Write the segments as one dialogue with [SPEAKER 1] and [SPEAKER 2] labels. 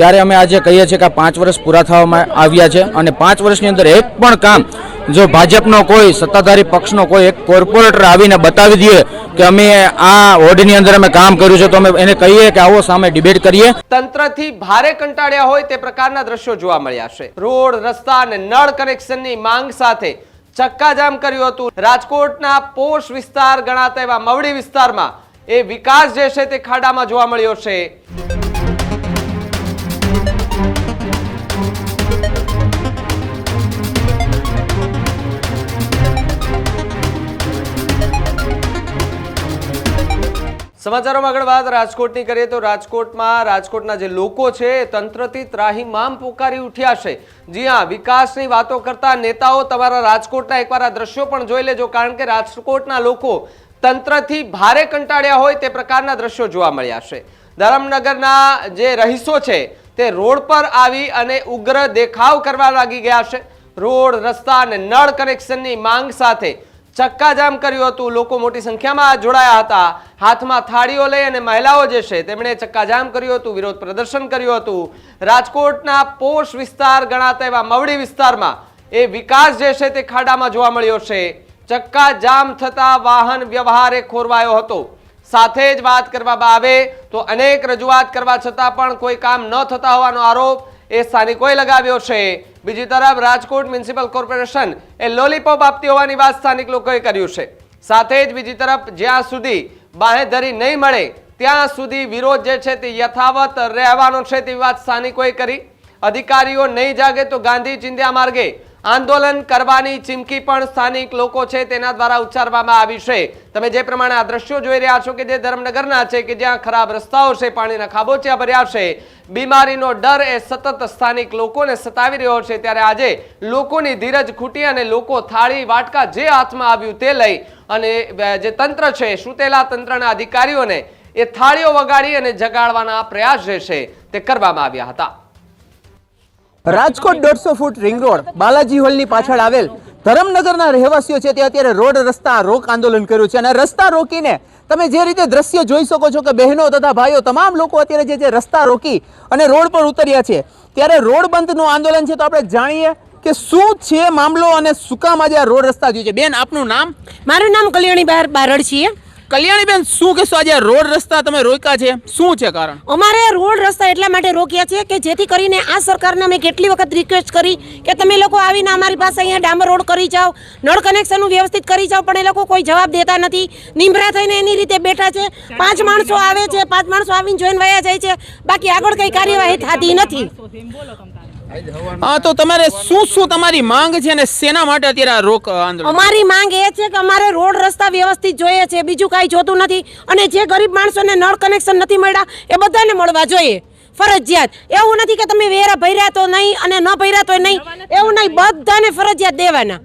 [SPEAKER 1] ત્યારે અમે આજે કહીએ છીએ કે પાંચ વર્ષ પૂરા થવામાં આવ્યા છે અને પાંચ વર્ષની અંદર એક પણ કામ જો ભાજપનો કોઈ, સત્તાધારી પક્ષનો કોઈ એક કોર્પોરેટર આવીને બતાવી દઈએ કે અમે આ વોર્ડની અંદર અમે કામ કર્યું છે, તો અમે એને કહીએ કે આવો સામે ડિબેટ કરીએ.
[SPEAKER 2] તંત્રથી ભારે કંટાળ્યા હોય તે પ્રકારના દ્રશ્યો જોવા મળ્યા છે. રોડ, રસ્તા અને નળ કનેક્શનની માંગ સાથે ચક્કાજામ કર્યું હતું. રાજકોટના પોષ વિસ્તાર ગણાતા એવા મવડી વિસ્તારમાં એ વિકાસ જે છે તે ખાડામાં જોવા મળ્યો છે. સમાચારોમાં આગળ વાત, રાજકોટની કરીએ તો રાજકોટમાં, રાજકોટના જે લોકો છે તંત્રથી ત્રાહિમામ પોકારી ઉઠ્યા છે. જી હા, વિકાસની વાતો કરતા નેતાઓ તમારા રાજકોટના એકવાર આ દ્રશ્યો પણ જોઈ લેજો, કારણ કે રાજકોટના લોકો તંત્રથી ભારે કંટાળ્યા હોય તે પ્રકારના દ્રશ્યો જોવા મળ્યા છે. ધરમનગરના જે રહીશો છે, તે રોડ પર આવી અને ઉગ્ર દેખાવ કરવા લાગી ગયા છે. રોડ, રસ્તા અને નળ કનેક્શનની માંગ સાથે ચક્કાજામ કર્યું હતું. લોકો મોટી સંખ્યામાં જોડાયા હતા. હાથમાં થાળીઓ લઈ અને મહિલાઓ જે છે, તેમણે ચક્કાજામ કર્યું હતું, વિરોધ પ્રદર્શન કર્યું હતું. રાજકોટના પોષ વિસ્તાર ગણાતા એવા મવડી વિસ્તારમાં એ વિકાસ જે છે તે ખાડામાં જોવા મળ્યો છે. ચક્કાજામ થતા વાહન વ્યવહારે ખોરવાયો હતો. સાથે જ વાત કરવામાં આવે તો અનેક રજૂઆત કરવા છતાં પણ કોઈ કામ ન થતા હોવાનો આરોપ એ સ્થાનિકોએ લગાવ્યો છે. બીજી તરફ રાજકોટ મ્યુનિસિપલ કોર્પોરેશન એ લોલીપોપ આપતી હોવાની વાત સ્થાનિક લોકોએ કર્યું છે. સાથે જ બીજી તરફ જ્યાં સુધી બાહેધરી નહીં મળે, ત્યાં સુધી વિરોધ જે છે તે યથાવત રહેવાનો છે તેવી વાત સ્થાનિકોએ કરી. અધિકારીઓ નહીં જાગે તો ગાંધી ચિંધ્યા માર્ગે આંદોલન કરવાની ચીમકી પણ સ્થાનિક લોકો છે તેના દ્વારા ઉચ્ચારવામાં આવી છે. તમે જે પ્રમાણે આ દ્રશ્યો જોઈ રહ્યા છો કે જે ધર્મનગરના છે કે જ્યાં ખરાબ રસ્તાઓ છે, પાણીના ખાબોચિયા ભર્યા છે, બીમારીનો ડર એ સતત સ્થાનિક લોકોને સતાવી રહ્યો છે. ત્યારે આજે લોકોની ધીરજ ખૂટી અને લોકો થાળી, વાટકા જે હાથમાં આવ્યું તે લઈ અને જે તંત્ર છે, સુતેલા તંત્રના અધિકારીઓને એ થાળીઓ વગાડી અને જગાડવાના પ્રયાસ જે છે તે કરવામાં આવ્યા હતા.
[SPEAKER 3] રાજકોટ દોઢસો ફૂટ રિંગ રોડ બાલાજી હોલની પાછળ આવેલ ધરમનગરના રહેવાસીઓ છે તે અત્યારે રોડ રસ્તા રોક આંદોલન કર્યું છે અને રસ્તા રોકીને તમે જે રીતે દ્રશ્ય જોઈ શકો છો કે બહેનો તથા ભાઈઓ, તમામ લોકો અત્યારે જે જે રસ્તા રોકી અને રોડ પર ઉતર્યા છે, ત્યારે રોડ બંધનું આંદોલન છે, તો આપણે જાણીએ કે શું છે મામલો અને શું કામ આજે આ રોડ રસ્તા થયું છે. બેન, આપનું નામ?
[SPEAKER 4] મારું નામ કલ્યાણી બાર બારડ છીએ.
[SPEAKER 3] કલ્યાણીબેન, શું કહેશો આજે રોડ રસ્તા તમે રોક્યા છે? શું છે કારણ?
[SPEAKER 4] અમારે રોડ રસ્તા એટલા માટે રોક્યા છે કે જેથી કરીને આ સરકારને અમે કેટલી વખત રિક્વેસ્ટ કરી કે તમે લોકો આવીને અમારી પાસે અહીંયા ડામર રોડ કરી જાઓ, નળ કનેક્શનનું વ્યવસ્થિત કરી જાઓ, પણ એ લોકો કોઈ જવાબ દેતા નથી. નિમરા થઈને એની રીતે બેઠા છે. પાંચ માણસો આવે છે, પાંચ માણસો આવીને જોઈને વયા જાય છે. બાકી આગળ કઈ કાર્યવાહી થતી નથી.
[SPEAKER 3] હા તો તમારે શું શું તમારી માંગ છે અને શેના માટે અત્યારે આ રોક આંદોલન?
[SPEAKER 4] અમારી માંગ એ છે કે અમારે રોડ રસ્તા વ્યવસ્થિત જોઈએ છે બીજું કાંઈ જોતું નથી અને જે ગરીબ માણસોને નળ કનેક્શન નથી મળ્યા એ બધાને મળવા જોઈએ. ફરજિયાત. એવું નથી કે તમે વેરા ભર્યા તો નહીં અને ન ભર્યા તો નહીં. એવું નહીં. બધાને ફરજિયાત દેવાના.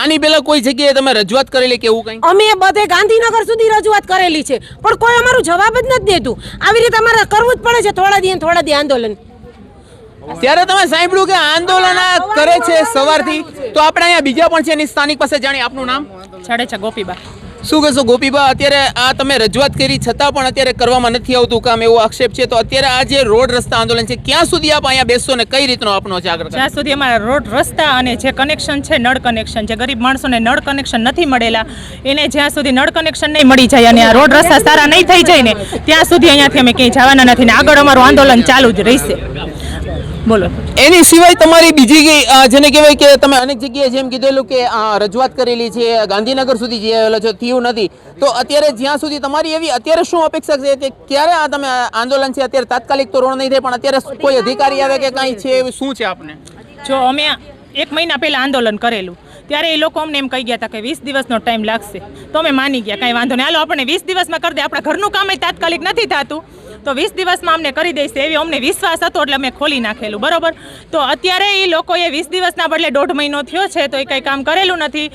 [SPEAKER 3] આની પહેલા કોઈ જગ્યાએ તમે રજૂઆત કરેલી કે એવું કંઈ?
[SPEAKER 4] અમે બધે ગાંધીનગર સુધી રજૂઆત કરેલી છે. પણ કોઈ અમારું જવાબ જ નથી દેતું. આવી રીતે અમારે કરવું જ પડે છે થોડા દી થોડા દી આંદોલન.
[SPEAKER 3] ત્યારે તમે સાંભળ્યું કે આંદોલન આ કરે છે સવારથી. તો આપણે અહીંયા બીજા પણ છે એની સ્થાનિક પાસે જાણીએ. આપનું નામ?
[SPEAKER 5] છડે છે ગોપીબા.
[SPEAKER 3] શું કહેશો ગોપીબા? અત્યારે આ તમે રજૂઆત કરી છતાં પણ અત્યારે કરવામાં નથી આવતું કામ એવો આક્ષેપ છે. તો અત્યારે આ જે રોડ રસ્તા આંદોલન છે ક્યાં સુધી આપ અહીંયા બેસશો ને કઈ રીતનો આપનો છે આગળ
[SPEAKER 5] જ્યાં સુધી અમારા રોડ રસ્તા અને જે કનેક્શન છે નળ કનેક્શન જે ગરીબ માણસોને નળ કનેક્શન નથી મળેલા એને જ્યાં સુધી નળ કનેક્શન નહીં મળી જાય અને આ રોડ રસ્તા સારા નહીં થઈ જાય ને ત્યાં સુધી અહીંયાથી અમે ક્યાંય જવાના નથી ને આગળ અમારું આંદોલન ચાલુ જ રહેશે. બોલો.
[SPEAKER 3] એની સિવાય તમારી બીજી જેને કહેવાય કે તમે અનેક જગ્યાએ જેમ કીધેલું કે રજૂઆત કરેલી છે ગાંધીનગર સુધી જઈ છો થયું નથી. તો અત્યારે જ્યાં સુધી તમારી એવી અત્યારે શું અપેક્ષા છે કે ક્યારે આ તમે આંદોલન છે? અત્યારે તાત્કાલિક તો રોડ નહીં થાય પણ અત્યારે કોઈ અધિકારી આવે કે કાંઈ છે? એવું શું છે આપને?
[SPEAKER 5] જો અમે એક મહિના પહેલાં આંદોલન કરેલું ત્યારે એ લોકો અમને એમ કહી ગયા હતા કે વીસ દિવસનો ટાઈમ લાગશે. તો અમે માની ગયા કાંઈ વાંધો નહીં. હાલો આપણે વીસ દિવસમાં કરી દે. આપણા ઘરનું કામ તાત્કાલિક નથી થતું. તો વીસ દિવસમાં અમને કરી દઈશ એવી અમને વિશ્વાસ હતો એટલે અમે ખોલી નાખેલું, બરોબર? તો અત્યારે એ લોકોએ વીસ દિવસના બદલે દોઢ મહિનો થયો છે, તો એ કંઈ કામ કરેલું નથી.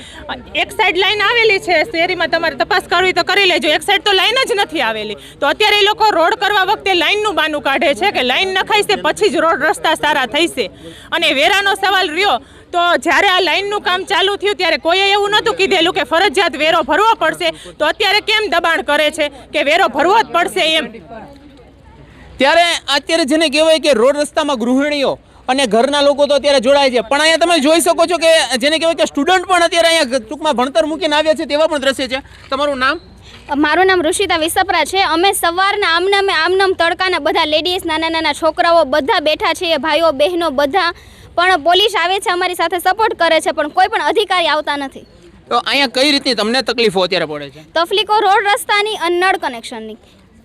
[SPEAKER 5] એક સાઈડ લાઈન આવેલી છે, શેરીમાં તમારે તપાસ કરવી તો કરી લેજો, એક સાઈડ તો લાઈન જ નથી આવેલી. તો અત્યારે એ લોકો રોડ કરવા વખતે લાઈનનું બાનું કાઢે છે કે લાઈન નખાઈશે પછી જ રોડ રસ્તા સારા થઈશે અને વેરાનો સવાલ રહ્યો, તો જ્યારે આ લાઈનનું કામ ચાલુ થયું ત્યારે કોઈએ એવું નહોતું કીધેલું કે ફરજિયાત વેરો ભરવો પડશે, તો અત્યારે કેમ દબાણ કરે છે કે વેરો ભરવો જ પડશે એમ?
[SPEAKER 3] ત્યારે અત્યારે જેને કહેવાય કે રોડ રસ્તામાં ગૃહિણીઓ અને ઘરના લોકો તો અત્યારે જોડાય છે. પણ અહીંયા તમે જોઈ શકો છો કે જેને કહેવાય કે સ્ટુડન્ટ પણ અત્યારે અહીંયા ટૂંકમાં ભણતર મૂકીને આવ્યા છે તેવા પણ દ્રશ્ય છે. તમારું નામ?
[SPEAKER 6] મારું નામ ઋષિતા વિસપરા છે. અમે સવારના આમનામે આમનામ તડકાના બધા લેડીઝ નાના નાના છોકરાઓ બધા બેઠા છીએ ભાઈઓ બહેનો બધા. પણ પોલીસ આવે છે અમારી સાથે સપોર્ટ કરે છે પણ કોઈ પણ અધિકારી આવતા નથી.
[SPEAKER 3] તો અહીંયા કઈ રીતની તમને તકલીફો અત્યારે પડે છે?
[SPEAKER 6] તકલીફો રોડ રસ્તાની અને નળ કનેક્શનની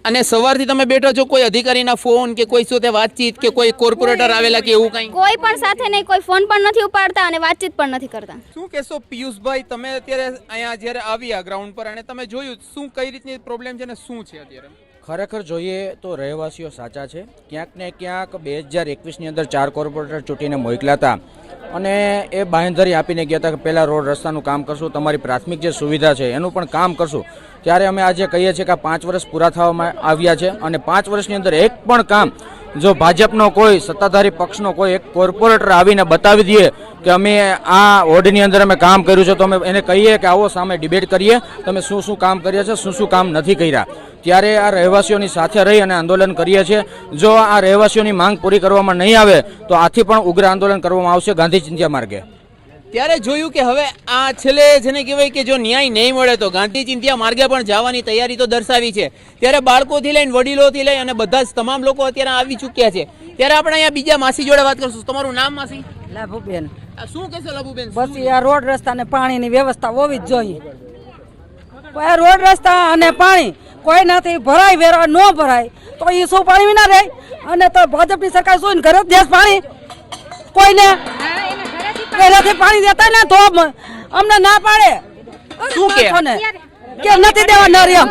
[SPEAKER 3] અને સવારથી તમે બેઠો છો કોઈ અધિકારીના ફોન કે કોઈ સાથે વાતચીત કે કોઈ કોર્પોરેટર આવેલા કે એવું કંઈ?
[SPEAKER 6] કોઈ પણ સાથે નહીં કોઈ ફોન પણ નથી ઉપાડતા અને વાતચીત પણ નથી કરતા.
[SPEAKER 3] શું કહેશો પિયુષભાઈ તમે અત્યારે અહીંયા જ્યારે આવ્યા ગ્રાઉન્ડ પર અને તમે જોયું શું કઈ રીતની પ્રોબ્લેમ છે અને શું છે અત્યારે?
[SPEAKER 1] ખરેખર જોઈએ તો રહેવાસીઓ સાચા છે. ક્યાંક ને ક્યાંક બે હજાર એકવીસની અંદર ચાર કોર્પોરેટર ચૂંટીને મોકલ્યા હતા અને એ બાંહેધરી આપીને ગયા હતા કે પહેલાં રોડ રસ્તાનું કામ કરશું, તમારી પ્રાથમિક જે સુવિધા છે એનું પણ કામ કરશું. ત્યારે અમે આજે કહીએ છીએ કે પાંચ વર્ષ પૂરા થવામાં આવ્યા છે અને પાંચ વર્ષની અંદર એક પણ કામ જો ભાજપનો કોઈ, સત્તાધારી પક્ષનો કોઈ એક કોર્પોરેટર આવીને બતાવી દઈએ કે અમે આ વોર્ડની અંદર અમે કામ કર્યું છે, તો અમે એને કહીએ કે આવો સામે ડિબેટ કરીએ, તમે શું શું કામ કર્યા છે, શું શું કામ નથી કર્યા. ત્યારે આ રહેવાસીઓની સાથે રહી અને આંદોલન કરીએ છીએ. જો આ રહેવાસીઓની માંગ પૂરી કરવામાં નહીં આવે તો આથી પણ ઉગ્ર આંદોલન કરવામાં આવશે ગાંધી ચિંતા માર્ગે.
[SPEAKER 3] ત્યારે જોયું કે હવે આ છેલ્લે જેને કહેવાય કે જો ન્યાય નહીં મળે તો ગાંધી ચિંધ્યા માર્ગે પણ જવાની તૈયારી તો દર્શાવી છે. ત્યારે બાળકોથી લઈને વડીલોથી લઈ અને બધા જ તમામ લોકો અત્યારે આવી ચૂક્યા છે. ત્યારે આપણે અહીંયા બીજા માસી જોડે વાત કરશું. તમારું નામ માસી?
[SPEAKER 7] લાભુબેન.
[SPEAKER 3] આ શું કહેશો લાભુબેન?
[SPEAKER 7] બસ આ રોડ રસ્તા ને પાણીની વ્યવસ્થા હોવી જ જોઈએ. રોડ રસ્તા અને પાણી કોઈ નથી ભરાય વેરા ન ભરાય તો એ શું પાણી વિના રહે? અને તો ભાજપની સરકાર શું ઘરે જ દેશ પાણી? કોઈને? એનાથી પાણી દેતા ને તો અમને ના પાડે.
[SPEAKER 3] શું કે?
[SPEAKER 7] નથી દેવા ન રે એમ.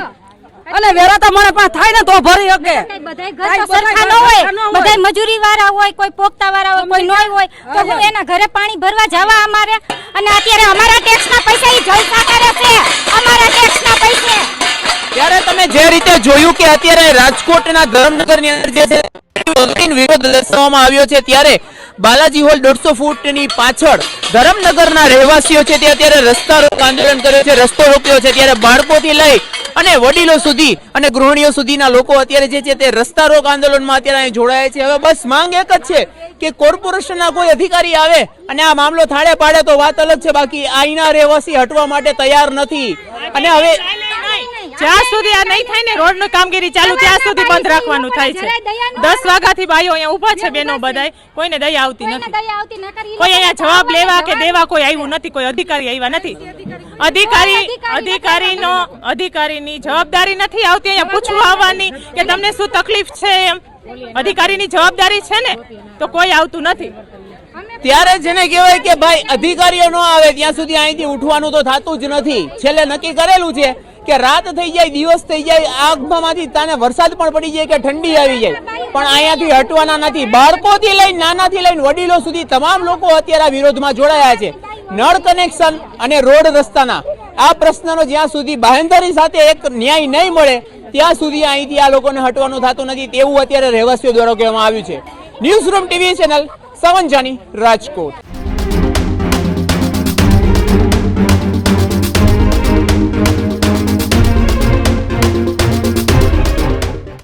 [SPEAKER 7] અને વેરા તો મને પાસે થાય ને તો ભરી શકે.
[SPEAKER 6] બધાય ઘર તો સરખા ન હોય. બધાય મજૂરી વાળા હોય કોઈ પોખતા વાળા હોય કોઈ નોય હોય. તો હું એના ઘરે પાણી ભરવા જવા અમારે? અને અત્યારે અમારા ટેક્સના પૈસા ઈ જલસા કરે છે. અમારા ટેક્સના પૈસે.
[SPEAKER 3] ત્યારે તમે જે રીતે જોયું કે અત્યારે રાજકોટના ધરમનગરની અંદર જે છે વિરોધ દર્શાવવામાં આવ્યો છે ત્યારે બાલાજી હોલ દોઢસો ફૂટની પાછળ ધરમનગરના રહેવાસીઓ છે. તે અત્યારે રસ્તા રોક આંદોલન કર્યો છે, રસ્તો રોક્યો છે. ત્યારે બાળકોથી લઈ અને વડીલો સુધી અને ગૃહિણીઓ સુધીના લોકો અત્યારે જે છે તે રસ્તા રોક આંદોલનમાં અત્યારે અહીં જોડાયા છે. હવે બસ માંગ એક જ છે કે કોર્પોરેશનના કોઈ અધિકારી આવે અને આ મામલો થાળે પાડે તો વાત અલગ છે. બાકી અહીંના રહેવાસી હટવા માટે તૈયાર નથી. અને હવે
[SPEAKER 5] જ્યાં સુધી આ નહીં થાય ને રોડનું કામગીરી ચાલુ ત્યાં સુધી બંધ રાખવાનું થાય છે. દસ વાગ્યાથી ભાઈઓ અહીંયા ઊભા છે બેનો બધાય. કોઈને દયા આવતી નથી. કોઈ અહીંયા જવાબ લેવા કે દેવા કોઈ આવ્યું નથી કોઈ અધિકારી આવ્યા નથી. અધિકારી અધિકારીનો અધિકારીની જવાબદારી નથી આવતી અહીંયા પૂછવા આવવાની કે તમને શું તકલીફ છે એમ. અધિકારીની જવાબદારી છે ને તો કોઈ આવતું નથી.
[SPEAKER 3] ત્યારે જેને કહેવાય કે ભાઈ અધિકારીઓ ન આવે, ત્યાં સુધી અહીંથી ઉઠવાનું તો થતું જ નથી. છેલ્લે નક્કી કરેલું છે કે રાત થઈ જાય, દિવસ થઈ જાય આગમાંથી તાને વરસાદ પણ પડી જાય કે ઠંડી આવી જાય. પણ અહીંયાથી હટવાના નથી. બાળકોથી લઈને, નાનાથી લઈને વડીલો સુધી તમામ લોકો અત્યારે આ વિરોધમાં જોડાયા છે. નળ કનેક્શન અને રોડ રસ્તાના. આ પ્રશ્નનો જ્યાં સુધી બાહેંધરી સાથે એક ન્યાય નહીં મળે, ત્યાં સુધી અહીંથી આ લોકોને હટવાનું થતું નથી. તેવું અત્યારે રહેવાસીઓ દ્વારા કહેવામાં આવ્યું છે. News room TV channel Savan Rajkot.